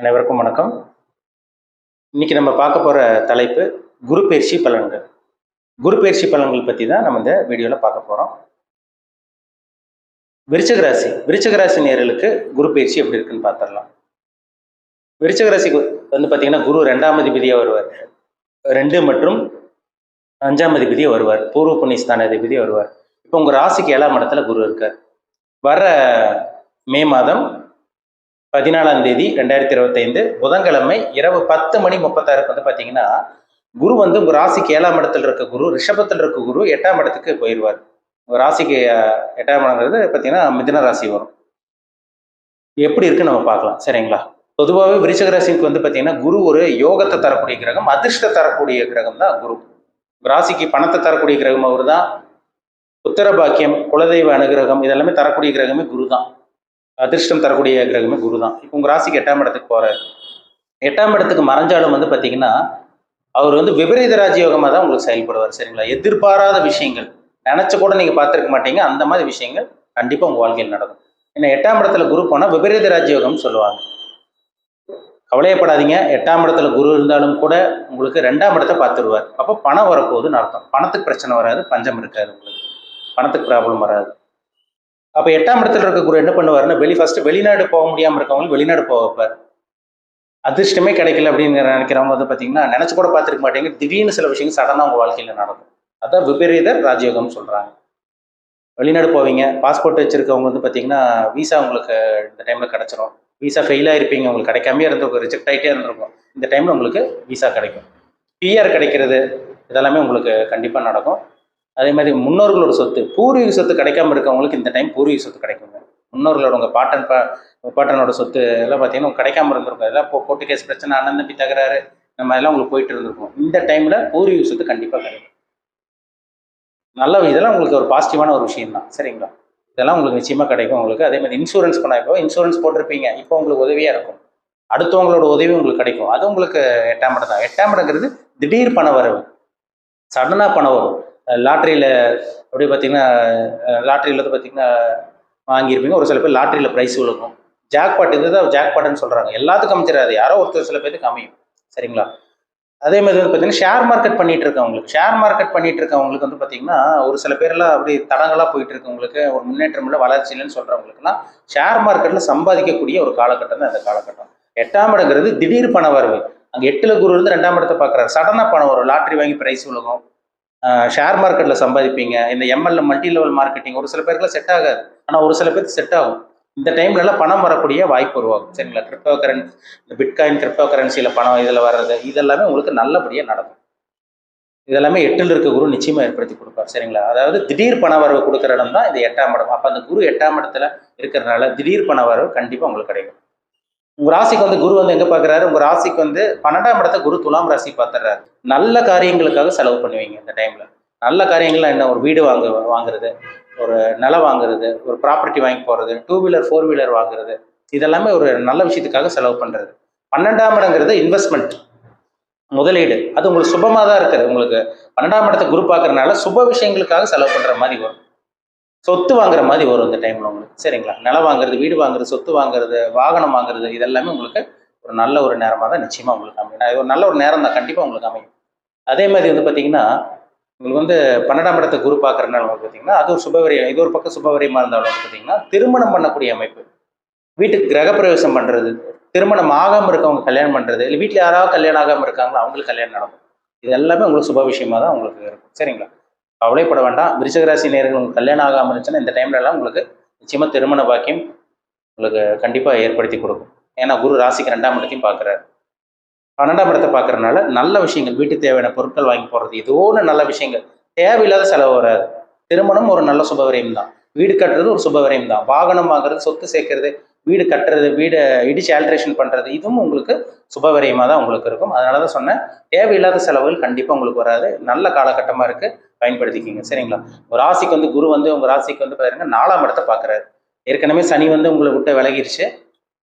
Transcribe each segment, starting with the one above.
அனைவருக்கும் வணக்கம். இன்னைக்கு நம்ம பார்க்க போகிற தலைப்பு குரு பயிற்சி பலன்கள். குரு பயிற்சி பலன்கள் பற்றி தான் நம்ம இந்த வீடியோவில் பார்க்க போகிறோம் விருச்சக ராசி. விருச்சக ராசி நேயர்களுக்கு குரு பயிற்சி எப்படி இருக்குன்னு பார்த்துடலாம் விருச்சக ராசிக்கு வந்து பார்த்தீங்கன்னா குரு ரெண்டாம் அதிபதியாக வருவார். ரெண்டு மற்றும் அஞ்சாம் அதிபதியாக வருவார். பூர்வ புண்ணியஸ்தான அதிபதியாக வருவார். இப்போ உங்கள் ராசிக்கு ஏழாம் இடத்துல குரு இருக்கார். வர மே மாதம் பதினாலாம் தேதி ரெண்டாயிரத்தி இருபத்தைந்து புதன்கிழமை இரவு பத்து மணி முப்பத்தாறுக்கு வந்து பார்த்தீங்கன்னா குரு வந்து உங்கள் ராசிக்கு ஏழாம் இடத்துல இருக்க குரு ரிஷபத்தில் இருக்க குரு எட்டாம் இடத்துக்கு போயிடுவார் உங்கள் ராசிக்கு எட்டாம் இடங்கிறது பார்த்தீங்கன்னா மிதன ராசி வரும். எப்படி இருக்குன்னு நம்ம பார்க்கலாம். சரிங்களா? பொதுவாகவே விருச்சக ராசிக்கு வந்து பார்த்தீங்கன்னா குரு ஒரு யோகத்தை தரக்கூடிய கிரகம் அதிர்ஷ்ட தரக்கூடிய கிரகம் தான் குரு. ராசிக்கு பணத்தை தரக்கூடிய கிரகம் அவர் தான் உத்தர பாக்கியம் குலதெய்வ அனுகிரகம் இதெல்லாமே தரக்கூடிய கிரகமே குரு தான். அதிர்ஷ்டம் தரக்கூடிய கிரகமே குரு தான் இப்போ உங்கள் ராசிக்கு எட்டாம் இடத்துக்கு போகிறார் எட்டாம் இடத்துக்கு மறைஞ்சாலும் வந்து பார்த்தீங்கன்னா அவர் வந்து விபரீத ராஜயோகமாக தான் உங்களுக்கு செயல்படுவார் சரிங்களா? எதிர்பாராத விஷயங்கள். நினச்ச கூட நீங்கள் பார்த்துருக்க மாட்டீங்க. அந்த மாதிரி விஷயங்கள் கண்டிப்பாக உங்கள் வாழ்க்கையில் நடக்கும். ஏன்னா எட்டாம் இடத்துல குரு போனால் விபரீத ராஜயோகம்னு சொல்லுவாங்க. கவலையப்படாதீங்க. எட்டாம் இடத்துல குரு இருந்தாலும் கூட உங்களுக்கு ரெண்டாம் இடத்த பார்த்துருவார். அப்போ பணம் வரப்போகுதுன்னு அர்த்தம். பணத்துக்கு பிரச்சனை வராது பஞ்சம் இருக்காது உங்களுக்கு. பணத்துக்கு ப்ராப்ளம் வராது. அப்போ எட்டாம் இடத்துல இருக்க குரு என்ன பண்ணுவாருன்னா வெளி ஃபர்ஸ்ட் வெளிநாடு போக முடியாமல் இருக்கவங்க வெளிநாடு போக வைப்பார். அதிர்ஷ்டமே கிடைக்கல அப்படிங்கிற நினைக்கிறவங்க வந்து பார்த்தீங்கன்னா நினச்சி கூட பார்த்துருக்க மாட்டேங்க திடீர்னு சில விஷயங்கள் சடனாக உங்கள் வாழ்க்கையில் நடக்கும். அதான் விபரீதர் ராஜயோகம் சொல்கிறாங்க வெளிநாடு போவீங்க பாஸ்போர்ட் வச்சிருக்கவங்க வந்து பார்த்தீங்கன்னா விசா உங்களுக்கு இந்த டைமில் கிடச்சிரும். விசா ஃபெயிலாக இருப்பீங்க உங்களுக்கு கிடைக்காமே இருந்திருக்கும் ரிஜெக்ட் ஆகிட்டே இருந்திருக்கும். இந்த டைமில் உங்களுக்கு விசா கிடைக்கும். பிஆர் கிடைக்கிறது இதெல்லாமே உங்களுக்கு கண்டிப்பாக நடக்கும். அதே மாதிரி முன்னோர்களோட சொத்து பூர்வீக சொத்து கிடைக்காம இருக்கவங்களுக்கு இந்த டைம் பூர்வீக சொத்து கிடைக்குங்க. முன்னோர்களோட உங்கள் பாட்டன் பா பாட்டனோட சொத்து எல்லாம் பார்த்தீங்கன்னா கிடைக்காம இருந்திருக்கும். இதெல்லாம் இப்போ கோர்ட்டு கேஸ் பிரச்சனை அண்ணன் தம்பி தகராறு நம்ம எல்லாம் உங்களுக்கு போயிட்டு இருந்திருக்கும். இந்த டைமில் பூர்வீக சொத்து கண்டிப்பாக கிடைக்கும். நல்ல இதெல்லாம் உங்களுக்கு ஒரு பாசிட்டிவான ஒரு விஷயம் தான் சரிங்களா? இதெல்லாம் உங்களுக்கு நிச்சயமாக கிடைக்கும் உங்களுக்கு. அதே மாதிரி இன்சூரன்ஸ் பண்ண இப்போ இன்சூரன்ஸ் போட்டிருப்பீங்க. இப்போ உங்களுக்கு உதவியாக இருக்கும். அடுத்தவங்களோட உதவி உங்களுக்கு கிடைக்கும். அது உங்களுக்கு எட்டாம் இடம் தான். எட்டாம் இடங்கிறது திடீர் பண வரவு. சடனாக பணம் வரும் லாட்ரியில் அப்படியே பார்த்தீங்கன்னா லாட்ரியில் வந்து பார்த்தீங்கன்னா வாங்கியிருப்பீங்க. ஒரு சில பேர் லாட்ரியில் ப்ரைஸ் விழுக்கும் ஜாக்பாட் இதுதான் ஜாக்பாட்னு சொல்கிறாங்க எல்லாத்துக்கும் அமைச்சிடாது யாரோ ஒருத்தர் சில பேருக்கு அமையும். சரிங்களா? அதே மாதிரி வந்து பார்த்தீங்கன்னா ஷேர் மார்க்கெட் பண்ணிட்டு இருக்கவங்களுக்கு ஷேர் மார்க்கெட் பண்ணிட்டு இருக்கவங்களுக்கு வந்து பார்த்தீங்கன்னா ஒரு சில பேர்லாம் அப்படி தடங்களாக போயிட்டு இருக்கவங்களுக்கு ஒரு முன்னேற்றம் இல்லை வளர்ச்சி இல்லைன்னு சொல்கிறவங்களுக்குலாம் ஷேர் மார்க்கெட்டில் சம்பாதிக்கக்கூடிய ஒரு காலகட்டம் தான் அந்த காலகட்டம். எட்டாம் இடங்கிறது திடீர் பண வரவு. அங்கே எட்டில் குரு இருந்து ரெண்டாம் இடத்தை பார்க்குறாரு சடனாக பணம் வரும். லாட்ரி வாங்கி ப்ரைஸ் விழுகும் ஷேர் மார்க்கெட்டில் சம்பாதிப்பீங்க. இந்த எம்எல்ஏ மல்டி லெவல் மார்க்கெட்டிங் ஒரு சில பேருக்குலாம் செட் ஆகாது. ஆனால் ஒரு சில பேருக்கு செட் ஆகும். இந்த டைம்லலாம் பணம் வரக்கூடிய வாய்ப்பு உருவாகும். சரிங்களா? கிரிப்டோ கரன்சி இந்த பிட்காயின் கிரிப்டோ கரன்சியில் பணம் இதில் வர்றது இதெல்லாமே உங்களுக்கு நல்லபடியாக நடக்கும். இதெல்லாமே எட்டில் இருக்க குரு நிச்சயமாக ஏற்படுத்தி கொடுப்பார். சரிங்களா? அதாவது திடீர் பண வரவு கொடுக்குற இடம் தான் இந்த எட்டாம் இடம். அப்போ அந்த குரு எட்டாம் இடத்துல இருக்கிறதுனால திடீர் பண வரவு கண்டிப்பாக உங்களுக்கு கிடைக்கும். உங்கள் ராசிக்கு வந்து குரு வந்து எங்கே பார்க்குறாரு உங்கள் ராசிக்கு வந்து பன்னெண்டாம் இடத்த குரு துலாம் ராசி பார்த்துறாரு நல்ல காரியங்களுக்காக செலவு பண்ணுவீங்க இந்த டைமில் நல்ல காரியங்கள்லாம் என்ன? ஒரு வீடு வாங்க வாங்குறது ஒரு நிலம் வாங்குறது ஒரு ப்ராப்பர்ட்டி வாங்கி போகிறது டூ வீலர் ஃபோர் வீலர் வாங்குறது. இதெல்லாமே ஒரு நல்ல விஷயத்துக்காக செலவு பண்ணுறது பன்னெண்டாம் இடங்கிறது இன்வெஸ்ட்மெண்ட் முதலீடு. அது உங்களுக்கு சுபமாக தான் இருக்குது. உங்களுக்கு பன்னெண்டாம் இடத்தை குரு பார்க்குறதுனால சுப விஷயங்களுக்காக செலவு பண்ணுற மாதிரி வரும். சொத்து வாங்குற மாதிரி வரும் இந்த டைமில் உங்களுக்கு. சரிங்களா? நிலம் வாங்குறது வீடு வாங்குறது சொத்து வாங்குறது வாகனம் வாங்குறது இதெல்லாமே உங்களுக்கு ஒரு நல்ல ஒரு நேரமாக தான் நிச்சயமாக உங்களுக்கு அமையும். இது ஒரு நல்ல ஒரு நேரம் தான். கண்டிப்பாக உங்களுக்கு அமையும். அதே மாதிரி வந்து பார்த்தீங்கன்னா உங்களுக்கு வந்து பன்னெண்டாம் இடத்தை குரு பார்க்குறதுனால வந்து பார்த்தீங்கன்னா அது ஒரு சுபவரியம் இது ஒரு பக்கம் சுபவரியமாக இருந்தாலும் வந்து பார்த்தீங்கன்னா திருமணம் பண்ணக்கூடிய அமைப்பு. வீட்டுக்கு கிரகப்பிரவேசம் பண்ணுறது திருமணம் ஆகாமல் இருக்கவங்க கல்யாணம் பண்ணுறது இல்லை வீட்டில் யாராவது கல்யாணம் ஆகாமல் இருக்காங்களோ அவங்களுக்கு கல்யாணம் நடக்கும். இது எல்லாமே உங்களுக்கு சுப விஷயமா தான் உங்களுக்கு இருக்கும். சரிங்களா? கவலைப்பட வேண்டாம். விருச்சகராசி நேர்கள் உங்களுக்கு கல்யாணம் ஆகாமல் இருந்துச்சுன்னா இந்த டைம்லலாம் உங்களுக்கு நிச்சயமாக திருமண பாக்கியம் உங்களுக்கு கண்டிப்பாக ஏற்படுத்தி கொடுக்கும். ஏன்னா குரு ராசிக்கு ரெண்டாம் இடத்தையும் பார்க்குறாரு. பன்னெண்டாம் இடத்தை பார்க்குறனால நல்ல விஷயங்கள் வீட்டுக்கு தேவையான பொருட்கள் வாங்கி போடுறது ஏதோ ஒன்று நல்ல விஷயங்கள். தேவையில்லாத செலவு வராது. திருமணம் ஒரு நல்ல சுபவரியம் தான். வீடு கட்டுறது ஒரு சுபவரியம் தான். வாகனம் வாங்குறது சொத்து சேர்க்கறது வீடு கட்டுறது வீடை இடிச்சு ஆல்ட்ரேஷன் பண்ணுறது இதுவும் உங்களுக்கு சுபவரியமாக தான் உங்களுக்கு இருக்கும். அதனால தான் சொன்னேன் தேவையில்லாத செலவுகள் கண்டிப்பாக உங்களுக்கு வராது. நல்ல காலகட்டமாக இருக்குது பயன்படுத்திக்கிங்க. சரிங்களா? ஒரு ராசிக்கு வந்து குரு வந்து உங்கள் ராசிக்கு வந்து பாருங்க நாலாம் இடத்தை பார்க்குறாரு ஏற்கனவே சனி வந்து உங்களை விட்டு விலகிடுச்சு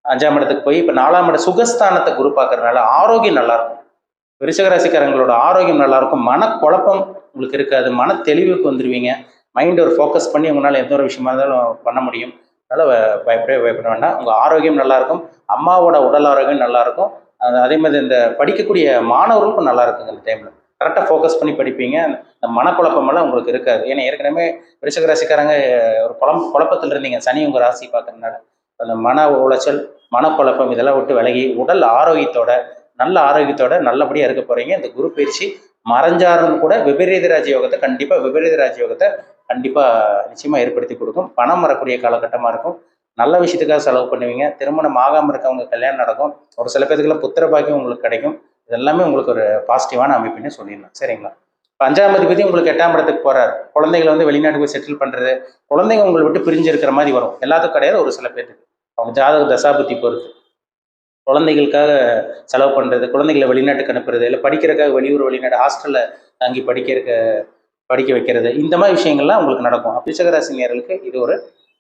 அஞ்சாம் இடத்துக்கு போய் இப்போ நாலாம் இட சுகஸ்தானத்தை குரு பார்க்கறதுனால ஆரோக்கியம் நல்லா இருக்கும் ராசிக்காரங்களோட ஆரோக்கியம் நல்லாயிருக்கும். மனக்குழப்பம் உங்களுக்கு இருக்காது. மன தெளிவுக்கு வந்துடுவீங்க மைண்ட் ஒரு ஃபோக்கஸ் பண்ணி உங்களால் எந்த ஒரு விஷயமா இருந்தாலும் பண்ண முடியும். அதனால் பயப்படவே பயப்பட வேண்டாம். உங்கள் ஆரோக்கியம் நல்லா இருக்கும் அம்மாவோட உடல் ஆரோக்கியம் நல்லாயிருக்கும். அதே மாதிரி இந்த படிக்கக்கூடிய மாணவர்களுக்கும் நல்லா இருக்குங்க இந்த டைமில் கரெக்டாக ஃபோக்கஸ் பண்ணி படிப்பீங்க. இந்த மனக்குழப்பமெல்லாம் உங்களுக்கு இருக்காது. ஏன்னா ஏற்கனவே விருச்சக ராசிக்காரங்க ஒரு குழம்ப குழப்பத்தில் இருந்தீங்க. சனி உங்கள் ராசி பார்க்கறதுனால. அந்த மன உளைச்சல் மனக்குழப்பம் இதெல்லாம் விட்டு விலகி உடல் ஆரோக்கியத்தோட நல்ல ஆரோக்கியத்தோட நல்லபடியாக இருக்க போகிறீங்க இந்த குரு பயிற்சி மறைஞ்சாருன்னு கூட விபரீத ராஜயோகத்தை கண்டிப்பாக விபரீத ராஜயோகத்தை கண்டிப்பாக நிச்சயமாக ஏற்படுத்தி கொடுக்கும். பணம் வரக்கூடிய காலகட்டமாக இருக்கும். நல்ல விஷயத்துக்காக செலவு பண்ணுவீங்க. திருமணம் ஆகாமல் இருக்கவங்க கல்யாணம் நடக்கும். ஒரு சில பேருக்குலாம் புத்திர பாக்கியம் உங்களுக்கு கிடைக்கும். இதெல்லாமே உங்களுக்கு ஒரு பாசிட்டிவான அமைப்புன்னு சொல்லிடலாம். சரிங்களா? இப்போ அஞ்சாம் அதிபதி உங்களுக்கு எட்டாம் இடத்துக்கு போறாரு. குழந்தைகளை வந்து வெளிநாட்டுக்கு போய் செட்டில் பண்றது குழந்தைங்க உங்களை விட்டு பிரிஞ்சு இருக்கிற மாதிரி வரும். எல்லாத்துக்கும் கிடையாது ஒரு சில பேருக்கு அவங்க ஜாதக தசாபுத்தி பொறுத்து. குழந்தைகளுக்காக செலவு பண்றது குழந்தைகளை வெளிநாட்டுக்கு அனுப்புறது இல்லை படிக்கிறக்காக வெளியூர் வெளிநாடு ஹாஸ்டலில் தங்கி படிக்கிறக்க படிக்க வைக்கிறது இந்த மாதிரி விஷயங்கள்லாம் உங்களுக்கு நடக்கும். பிச்சகராசி நேர்களுக்கு இது ஒரு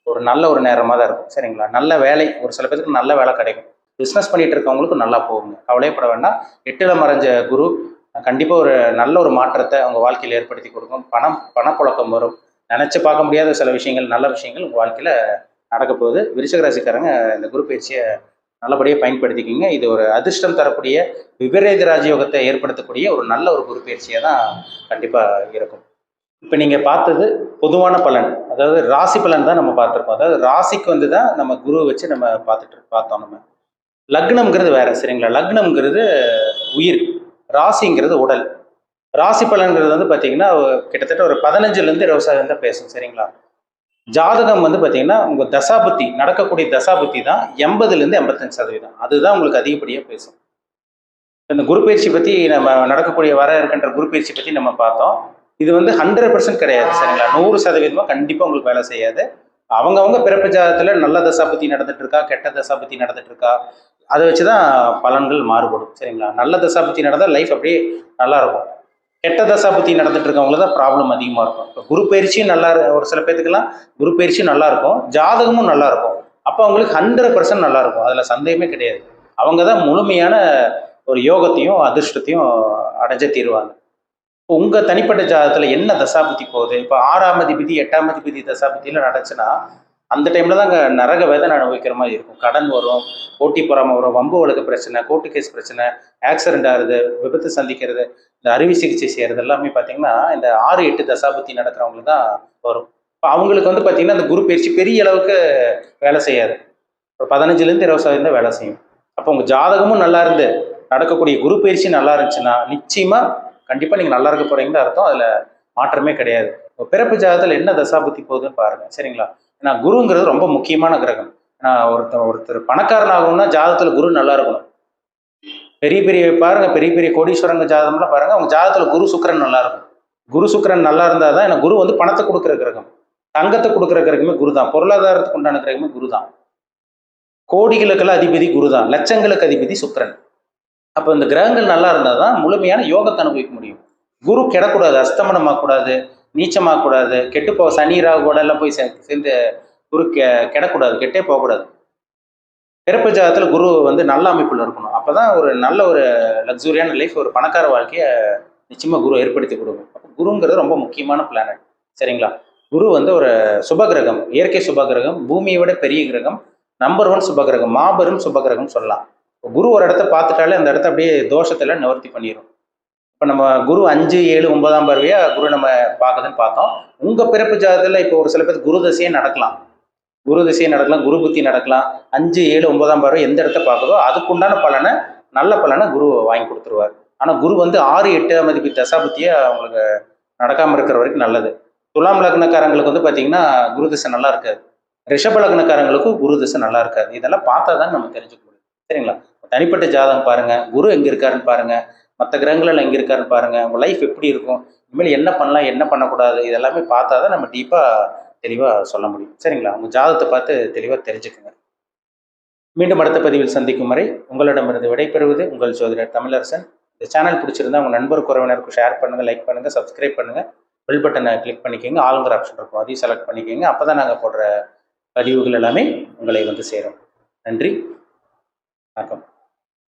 ஒரு நல்ல ஒரு நேரமாக தான் இருக்கும். சரிங்களா? நல்ல வேலை ஒரு சில பேருக்கு நல்ல வேலை கிடைக்கும். பிஸ்னஸ் பண்ணிட்டு இருக்கவங்களுக்கு நல்லா போகுங்க. கவலையப்பட வேண்டாம். எட்டில மறைஞ்ச குரு கண்டிப்பாக ஒரு நல்ல ஒரு மாற்றத்தை அவங்க வாழ்க்கையில் ஏற்படுத்தி கொடுக்கும். பணம் பணப்புழக்கம் வரும். நினச்சி பார்க்க முடியாத சில விஷயங்கள் நல்ல விஷயங்கள் உங்கள் வாழ்க்கையில் நடக்க போகுது. விருச்சிக இந்த குரு பயிற்சியை நல்லபடியாக பயன்படுத்திக்கிங்க. இது ஒரு அதிர்ஷ்டம் தரக்கூடிய விபரீத ராஜயோகத்தை ஏற்படுத்தக்கூடிய ஒரு நல்ல ஒரு குரு பயிற்சியாக தான் கண்டிப்பாக இருக்கும். இப்போ நீங்கள் பார்த்தது பொதுவான பலன். அதாவது ராசி பலன் தான் நம்ம பார்த்துருப்போம் அதாவது ராசிக்கு வந்து தான் நம்ம குரு வச்சு நம்ம பார்த்துட்டு பார்த்தோம் நம்ம. லக்னம்ங்கிறது வேற சரிங்களா? லக்னம்ங்கிறது உயிர் ராசிங்கிறது உடல். ராசி பலன்கிறது வந்து பார்த்தீங்கன்னா கிட்டத்தட்ட ஒரு பதினஞ்சுலேருந்து இருபது சதவீதம் தான் பேசும் சரிங்களா? ஜாதகம் வந்து பார்த்தீங்கன்னா உங்கள் தசாபுத்தி நடக்கக்கூடிய தசாபுத்தி தான் எண்பதுலேருந்து எண்பத்தஞ்சு சதவீதம். அதுதான் உங்களுக்கு அதிகப்படியாக பேசும். இந்த குரு பயிற்சி பற்றி நம்ம நடக்கக்கூடிய வர இருக்கின்ற குரு பயிற்சி பற்றி நம்ம பார்த்தோம். இது வந்து ஹண்ட்ரட் பர்சன்ட் கிடையாது சரிங்களா? நூறு சதவீதமாக கண்டிப்பாக உங்களுக்கு வேலை செய்யாது. அவங்கவுங்க பிறப்பு ஜாதகத்தில் நல்ல தசாபத்தி நடந்துட்டு இருக்கா கெட்ட தசாபத்தி நடந்துட்டு இருக்கா? அதை வச்சு தான் பலன்கள் மாறுபடும். சரிங்களா? நல்ல தசாபுத்தி நடந்தால் லைஃப் அப்படியே நல்லாயிருக்கும். கெட்ட தசாபுத்தி நடந்துட்டு இருக்கவங்களுக்கு தான் ப்ராப்ளம் அதிகமாக இருக்கும். இப்போ குரு பயிற்சியும் நல்லா இரு- ஒரு சில பேத்துக்கெல்லாம் குரு பயிற்சியும் நல்லாயிருக்கும். ஜாதகமும் நல்லாயிருக்கும். அப்போ அவங்களுக்கு ஹண்ட்ரட் பர்சன்ட் நல்லாயிருக்கும். அதில் சந்தேகமே கிடையாது. அவங்க தான் முழுமையான ஒரு யோகத்தையும் அதிர்ஷ்டத்தையும் அடைஞ்ச தீருவாங்க. இப்போ உங்கள் தனிப்பட்ட ஜாதகத்தில் என்ன தசாபுத்தி போகுது? இப்போ ஆறாம் அதிபதி எட்டாம் அதிபதி தசாபுத்தியில் நடந்துச்சுன்னா அந்த டைமில் தான் அங்கே நரக வேதனை அனுபவிக்கிற மாதிரி இருக்கும். கடன் வரும் போட்டி பொறாமை வரும் வம்பு வழக்கு பிரச்சனை கோர்ட்டு கேஸ் பிரச்சனை ஆக்சிடென்ட் ஆகுது விபத்து சந்திக்கிறது இந்த அறுவை சிகிச்சை செய்கிறது எல்லாமே பார்த்தீங்கன்னா இந்த ஆறு எட்டு தசாபத்தி நடக்கிறவங்களுக்கு தான் வரும். இப்போ அவங்களுக்கு வந்து பார்த்தீங்கன்னா அந்த குரு பயிற்சி பெரிய அளவுக்கு வேலை செய்யாது. ஒரு பதினஞ்சுலேருந்து இருபது சதவீதம் தான் வேலை செய்யும். அப்போ உங்கள் ஜாதகமும் நல்லா இருந்து நடக்கக்கூடிய குரு பயிற்சி நல்லா இருந்துச்சுன்னா நிச்சயமாக கண்டிப்பாக நீங்கள் நல்லா இருக்க போகிறீங்கன்னு அர்த்தம். அதில் மாற்றமே கிடையாது. இப்போ பிறப்பு ஜாதகத்தில் என்ன தசாபுத்தி போகுதுன்னு பாருங்கள் சரிங்களா? ஏன்னா குருங்கிறது ரொம்ப முக்கியமான கிரகம். ஏன்னா ஒருத்தர் ஒருத்தர் பணக்காரன் ஆகணும்னா ஜாதகத்தில் குரு நல்லா இருக்கணும். பெரிய பெரிய பாருங்க பெரிய பெரிய கோடீஸ்வரங்க ஜாதகம்லாம் பாருங்க அவங்க ஜாதகத்துல குரு சுக்கரன் நல்லா இருக்கும். குரு சுக்கிரன் நல்லா இருந்தால் தான் எனக்கு குரு வந்து பணத்தை கொடுக்குற கிரகம். தங்கத்தை கொடுக்குற கிரகமே குரு தான். பொருளாதாரத்துக்கு உண்டான கிரகமே குரு தான். கோடிகளுக்கெல்லாம் அதிபதி குரு தான். லட்சங்களுக்கு அதிபதி சுக்கரன். அப்போ இந்த கிரகங்கள் நல்லா இருந்தால் தான் முழுமையான யோகத்தை அனுபவிக்க முடியும். குரு கெடக்கூடாது அஸ்தமனமாகக்கூடாது. நீச்சமாகக்கூடாது கெட்டு போக சனி ராகு கூட எல்லாம் போய் சேர்ந்து குரு கெ கெடக்கூடாது கெட்டே போகக்கூடாது. பிறப்பு ஜாதகத்தில் குரு வந்து நல்ல அமைப்பில் இருக்கணும். அப்போ தான் ஒரு நல்ல ஒரு லக்ஸூரியான லைஃப் ஒரு பணக்கார வாழ்க்கையை நிச்சயமாக குரு ஏற்படுத்தி கொடுக்கும். அப்போ குருங்கிறது ரொம்ப முக்கியமான பிளானட் சரிங்களா? குரு வந்து ஒரு சுபகிரகம் இயற்கை சுபகிரகம் பூமியை விட பெரிய கிரகம் நம்பர் ஒன் சுபகிரகம் மாபெரும் சுபகிரகம் சொல்லலாம். இப்போ குரு ஒரு இடத்த பார்த்துட்டாலே அந்த இடத்த அப்படியே தோஷத்தில் நிவர்த்தி பண்ணிடும் இப்போ நம்ம குரு அஞ்சு ஏழு ஒன்பதாம் பார்வையா குரு நம்ம பார்க்குதுன்னு பார்த்தோம். உங்கள் பிறப்பு ஜாதகத்தில் இப்போ ஒரு சில பேர் குரு தசையே நடக்கலாம். குரு திசையை நடக்கலாம் குரு புத்தி நடக்கலாம். அஞ்சு ஏழு ஒன்பதாம் பார்வை எந்த இடத்த பார்க்குதோ அதுக்குண்டான பலனை நல்ல பலனை குரு வாங்கி கொடுத்துருவார். ஆனால் குரு வந்து ஆறு எட்டாம் மதிப்பு தசாபுத்தியை அவங்களுக்கு நடக்காமல் இருக்கிற வரைக்கும் நல்லது. துலாம் லக்னக்காரங்களுக்கு வந்து பார்த்தீங்கன்னா குரு திசை நல்லா இருக்காது. ரிஷப லக்னக்காரங்களுக்கும் குரு திசை நல்லா இருக்காது. இதெல்லாம் பார்த்தா தான் நம்ம தெரிஞ்சுக்க முடியும். சரிங்களா? தனிப்பட்ட ஜாதகம் பாருங்க. குரு எங்கே இருக்காருன்னு பாருங்க. மற்ற கிரகங்களில் எங்கே இருக்காருன்னு பாருங்க. உங்க லைஃப் எப்படி இருக்கும்? இனிமேல் என்ன பண்ணலாம் என்ன பண்ணக்கூடாது? இதெல்லாமே பார்த்தா தான் நம்ம டீப்பாக தெளிவாக சொல்ல முடியும். சரிங்களா? உங்கள் ஜாதகத்தை பார்த்து தெளிவாக தெரிஞ்சுக்குங்க. மீண்டும் அடுத்த பதிவில் சந்திக்கும் வரை உங்களிடமிருந்து விடைபெறுவது உங்கள் ஜோதிடர் தமிழரசன். இந்த சேனல் பிடிச்சிருந்தா உங்கள் நண்பர் உறவினருக்கு ஷேர் பண்ணுங்கள் லைக் பண்ணுங்கள் சப்ஸ்கிரைப் பண்ணுங்கள் பெல் பட்டனை கிளிக் பண்ணிக்கோங்க. ஆளுங்கிற ஆப்ஷன் இருக்கும். அதையும் செலக்ட் பண்ணிக்கோங்க. அப்போ தான் நாங்கள் போடுற பதிவுகள் எல்லாமே உங்களை வந்து சேரும். நன்றி. வணக்கம்.